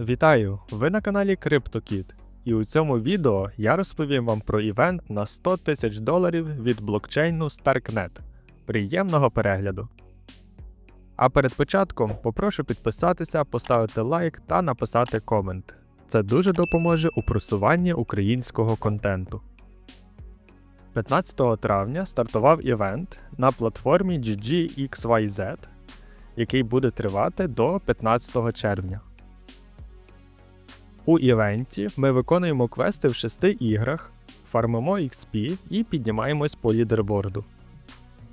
Вітаю! Ви на каналі CryptoKid. І у цьому відео я розповім вам про івент на 100 тисяч доларів від блокчейну Starknet. Приємного перегляду! А перед початком попрошу підписатися, поставити лайк та написати комент. Це дуже допоможе у просуванні українського контенту. 15 травня стартував івент на платформі GGXYZ, який буде тривати до 15 червня. У івенті ми виконуємо квести в шести іграх, фармимо XP і піднімаємось по лідерборду.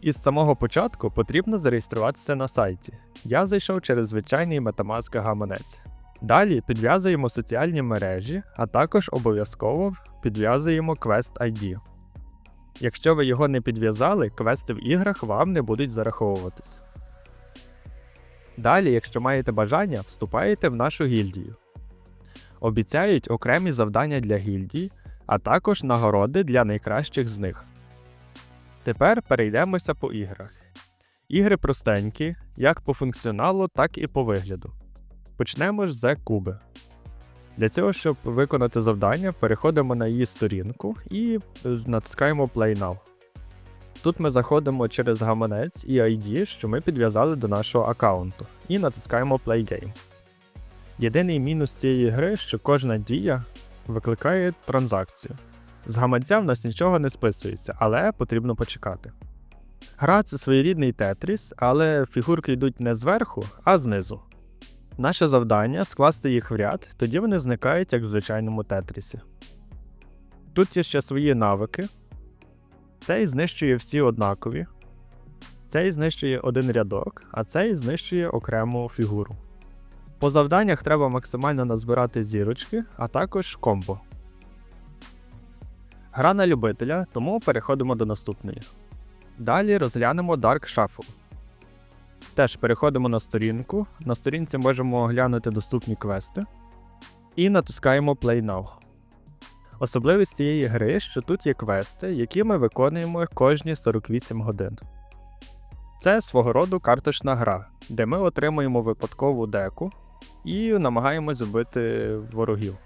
Із самого початку потрібно зареєструватися на сайті. Я зайшов через звичайний Metamask гаманець. Далі підв'язуємо соціальні мережі, а також обов'язково підв'язуємо Quest ID. Якщо ви його не підв'язали, квести в іграх вам не будуть зараховуватись. Далі, якщо маєте бажання, вступаєте в нашу гільдію. Обіцяють окремі завдання для гільдій, а також нагороди для найкращих з них. Тепер перейдемося по іграх. Ігри простенькі, як по функціоналу, так і по вигляду. Почнемо ж з куби. Для цього, щоб виконати завдання, переходимо на її сторінку і натискаємо Play Now. Тут ми заходимо через гаманець і ID, що ми підв'язали до нашого аккаунту, і натискаємо Play Game. Єдиний мінус цієї гри, що кожна дія викликає транзакцію. З гаманця в нас нічого не списується, але потрібно почекати. Гра це своєрідний тетріс, але фігурки йдуть не зверху, а знизу. Наше завдання скласти їх в ряд, тоді вони зникають як в звичайному тетрісі. Тут є ще свої навики. Цей знищує всі однакові. Цей знищує один рядок, а цей знищує окрему фігуру. По завданнях треба максимально назбирати зірочки, а також комбо. Гра на любителя, тому переходимо до наступної. Далі розглянемо Dark Shuffle. Теж переходимо на сторінку. На сторінці можемо оглянути доступні квести. І натискаємо Play Now. Особливість цієї гри, що тут є квести, які ми виконуємо кожні 48 годин. Це свого роду карточна гра, де ми отримуємо випадкову деку і намагаємось вбити ворогів.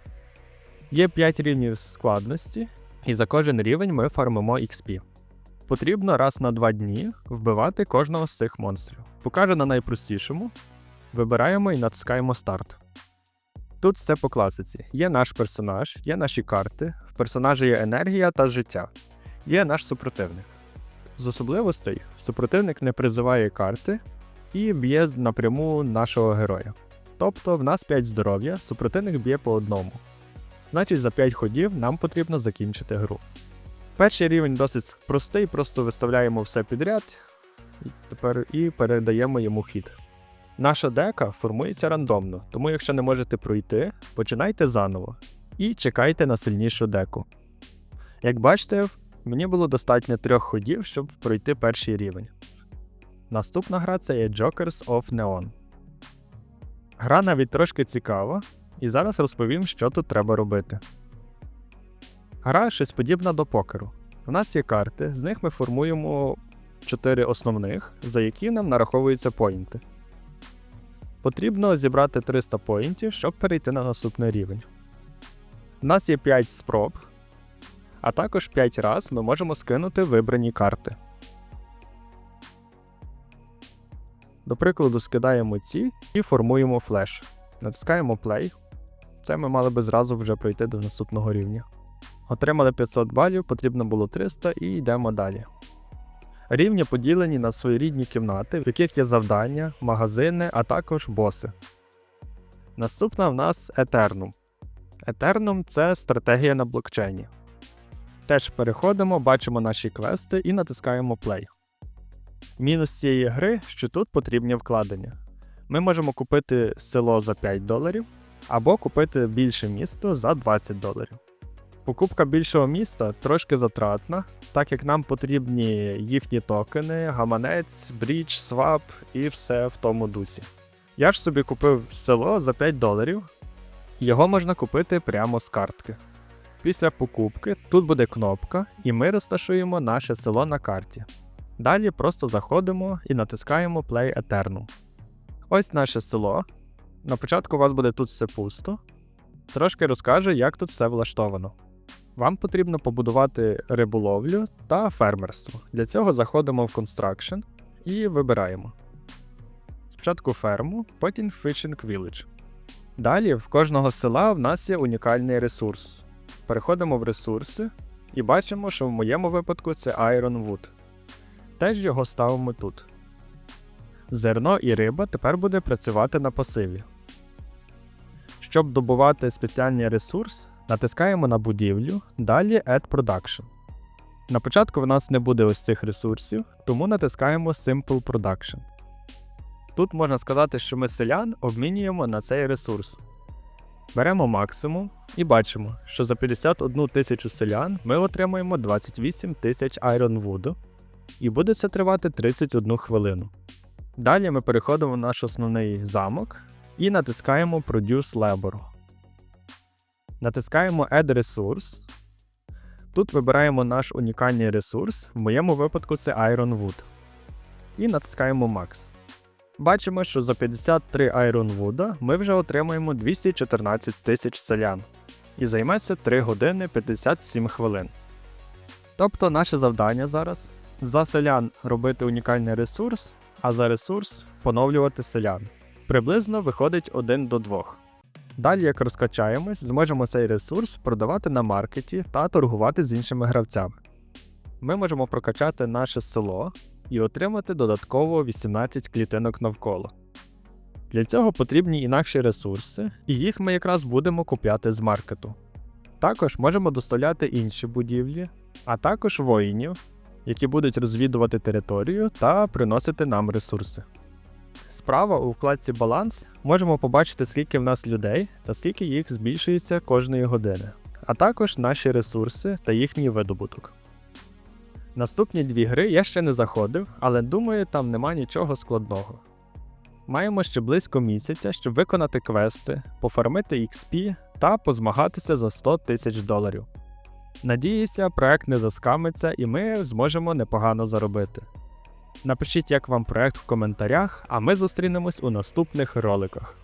Є 5 рівнів складності, і за кожен рівень ми фармимо XP. Потрібно раз на 2 дні вбивати кожного з цих монстрів. Покажу на найпростішому. Вибираємо і натискаємо старт. Тут все по класиці. Є наш персонаж, є наші карти, в персонажа є енергія та життя. Є наш супротивник. З особливостей супротивник не призиває карти і б'є напряму нашого героя. Тобто в нас 5 здоров'я, супротивник б'є по одному. Значить, за 5 ходів нам потрібно закінчити гру. Перший рівень досить простий, просто виставляємо все підряд і тепер і передаємо йому хід. Наша дека формується рандомно, тому якщо не можете пройти, починайте заново і чекайте на сильнішу деку. Як бачите, мені було достатньо трьох ходів, щоб пройти перший рівень. Наступна гра це є Jokers of Neon. Гра навіть трошки цікава, і зараз розповім, що тут треба робити. Гра щось подібна до покеру. У нас є карти, з них ми формуємо 4 основних, за які нам нараховуються поінти. Потрібно зібрати 300 поінтів, щоб перейти на наступний рівень. У нас є 5 спроб, а також 5 раз ми можемо скинути вибрані карти. До прикладу, скидаємо ці і формуємо флеш. Натискаємо Play. Це ми мали би зразу вже пройти до наступного рівня. Отримали 500 балів, потрібно було 300 і йдемо далі. Рівні поділені на своєрідні кімнати, в яких є завдання, магазини, а також боси. Наступна в нас Eternum. Eternum це стратегія на блокчейні. Теж переходимо, бачимо наші квести і натискаємо Play. Мінус цієї гри, що тут потрібні вкладення. Ми можемо купити село за 5 доларів або купити більше місто за 20 доларів. Покупка більшого міста трошки затратна, так як нам потрібні їхні токени, гаманець, брідж, свап і все в тому дусі. Я ж собі купив село за 5 доларів, його можна купити прямо з картки. Після покупки тут буде кнопка, і ми розташуємо наше село на карті. Далі просто заходимо і натискаємо Play Eternum. Ось наше село. На початку у вас буде тут все пусто. Трошки розкажу, як тут все влаштовано. Вам потрібно побудувати риболовлю та фермерство. Для цього заходимо в Construction і вибираємо. Спочатку ферму, потім Fishing Village. Далі в кожного села в нас є унікальний ресурс. Переходимо в ресурси і бачимо, що в моєму випадку це Iron Wood. Теж його ставимо тут. Зерно і риба тепер буде працювати на пасиві. Щоб добувати спеціальний ресурс, натискаємо на будівлю, далі Add Production. На початку в нас не буде ось цих ресурсів, тому натискаємо Simple Production. Тут можна сказати, що ми селян обмінюємо на цей ресурс. Беремо максимум і бачимо, що за 51 тисячу селян ми отримуємо 28 тисяч Wood, і буде це тривати 31 хвилину. Далі ми переходимо в наш основний замок і натискаємо Produce Labor. Натискаємо Add Resource. Тут вибираємо наш унікальний ресурс, в моєму випадку це Iron Wood. І натискаємо Max. Бачимо, що за 53 Iron Wood ми вже отримаємо 214 тисяч селян. І займеться 3 години 57 хвилин. Тобто наше завдання зараз за селян робити унікальний ресурс, а за ресурс поновлювати селян. Приблизно виходить 1 до 2. Далі, як розкачаємось, зможемо цей ресурс продавати на маркеті та торгувати з іншими гравцями. Ми можемо прокачати наше село і отримати додатково 18 клітинок навколо. Для цього потрібні інакші ресурси, і їх ми якраз будемо купляти з маркету. Також можемо доставляти інші будівлі, а також воїнів, які будуть розвідувати територію та приносити нам ресурси. Справа у вкладці Баланс можемо побачити, скільки в нас людей та скільки їх збільшується кожної години, а також наші ресурси та їхній видобуток. Наступні дві гри я ще не заходив, але думаю, там нема нічого складного. Маємо ще близько місяця, щоб виконати квести, пофармити XP та позмагатися за 100 тисяч доларів. Надіюся, проект не заскамиться і ми зможемо непогано заробити. Напишіть, як вам проект в коментарях, а ми зустрінемось у наступних роликах.